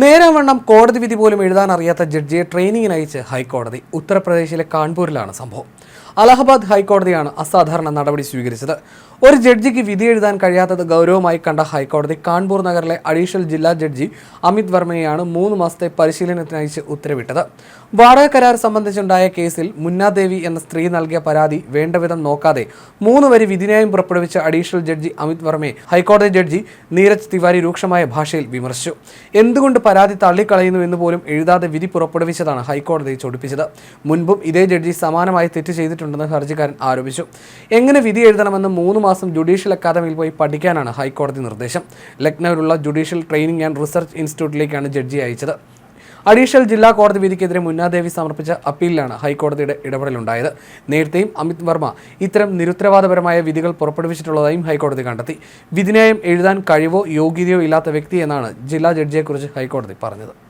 നേരാവണ്ണം കോടതി വിധി പോലും എഴുതാൻ അറിയാത്ത ജഡ്ജിയെ ട്രെയിനിങ്ങിനയച്ച് ഹൈക്കോടതി. ഉത്തർപ്രദേശിലെ കാൺപൂരിലാണ് സംഭവം. അലഹബാദ് ഹൈക്കോടതിയാണ് അസാധാരണ നടപടി സ്വീകരിച്ചത്. ഒരു ജഡ്ജിക്ക് വിധി എഴുതാൻ കഴിയാത്തത് ഗൗരവമായി കണ്ട ഹൈക്കോടതി കാൺപൂർ നഗറിലെ അഡീഷണൽ ജില്ലാ ജഡ്ജി അമിത് വർമ്മയെയാണ് മൂന്ന് മാസത്തെ പരിശീലനത്തിനയച്ച് ഉത്തരവിട്ടത്. വാടക കരാർ സംബന്ധിച്ചുണ്ടായ കേസിൽ മുന്നാദേവി എന്ന സ്ത്രീ നൽകിയ പരാതി വേണ്ടവിധം നോക്കാതെ മൂന്ന് വരി വിധിന്യായം പുറപ്പെടുവിച്ച അഡീഷണൽ ജഡ്ജി അമിത് വർമ്മയെ ഹൈക്കോടതി ജഡ്ജി നീരജ് തിവാരി രൂക്ഷമായ ഭാഷയിൽ വിമർശിച്ചു. എന്തുകൊണ്ട് പരാതി തള്ളിക്കളയുന്നു എന്ന് പോലും എഴുതാതെ വിധി പുറപ്പെടുവിച്ചതാണ് ഹൈക്കോടതി ചൊടിപ്പിച്ചത്. മുൻപും ഇതേ ജഡ്ജി സമാനമായി തെറ്റ് ചെയ്തിട്ടുണ്ടെന്ന് ഹർജിക്കാരൻ ആരോപിച്ചു. എങ്ങനെ വിധി എഴുതണമെന്ന് മൂന്ന് മാസം ജുഡീഷ്യൽ അക്കാദമിയിൽ പോയി പഠിക്കാനാണ് ഹൈക്കോടതി നിർദ്ദേശം. ലക്നൌവിലുള്ള ജുഡീഷ്യൽ ട്രെയിനിങ് ആൻഡ് റിസർച്ച് ഇൻസ്റ്റിറ്റ്യൂട്ടിലേക്കാണ് ജഡ്ജി അയച്ചത്. അഡീഷണൽ ജില്ലാ കോടതി വിധിക്കെതിരെ മുന്നാദേവി സമർപ്പിച്ച അപ്പീലിലാണ് ഹൈക്കോടതിയുടെ ഇടപെടലുണ്ടായത്. നേരത്തെയും അമിത് വർമ്മ ഇത്തരം നിരുത്തരവാദപരമായ വിധികൾ പുറപ്പെടുവിച്ചിട്ടുള്ളതായും ഹൈക്കോടതി കണ്ടെത്തി. വിധിന്യായം എഴുതാൻ കഴിവോ യോഗ്യതയോ ഇല്ലാത്ത വ്യക്തി എന്നാണ് ജില്ലാ ജഡ്ജിയെക്കുറിച്ച് ഹൈക്കോടതി പറഞ്ഞത്.